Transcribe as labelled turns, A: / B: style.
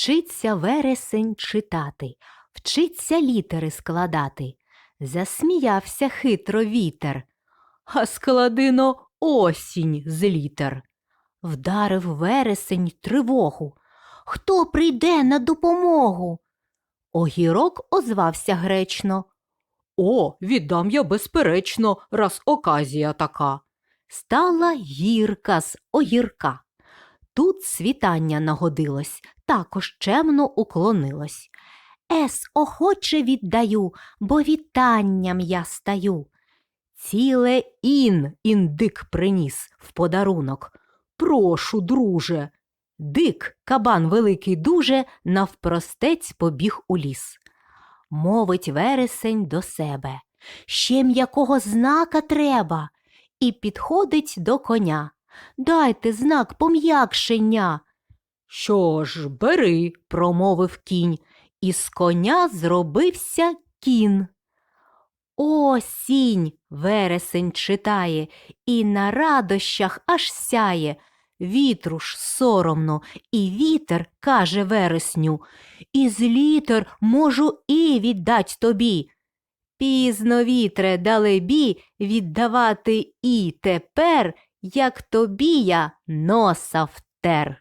A: Вчиться вересень читати, вчиться літери складати. Засміявся хитро вітер, а складино осінь з літер. Вдарив вересень тривогу. Хто прийде на допомогу? Огірок озвався гречно. О, віддам я безперечно, раз оказія така. Стала гірка з огірка. Тут світання нагодилось, також чемно уклонилось. Ес охоче віддаю, бо вітанням я стаю. Ціле ін індик приніс в подарунок. Прошу, друже. Дик, кабан великий дуже, навпростець побіг у ліс. Мовить вересень до себе. Ще м'якого знака треба. І підходить до коня. Дайте знак пом'якшення. Що ж, бери, промовив кінь, і з коня зробився кін. Осінь, вересень читає, і на радощах аж сяє. Вітру ж соромно, і вітер каже вересню, із літер можу і віддать тобі. Пізно вітре далебі віддавати і тепер, як тобі я носа втер.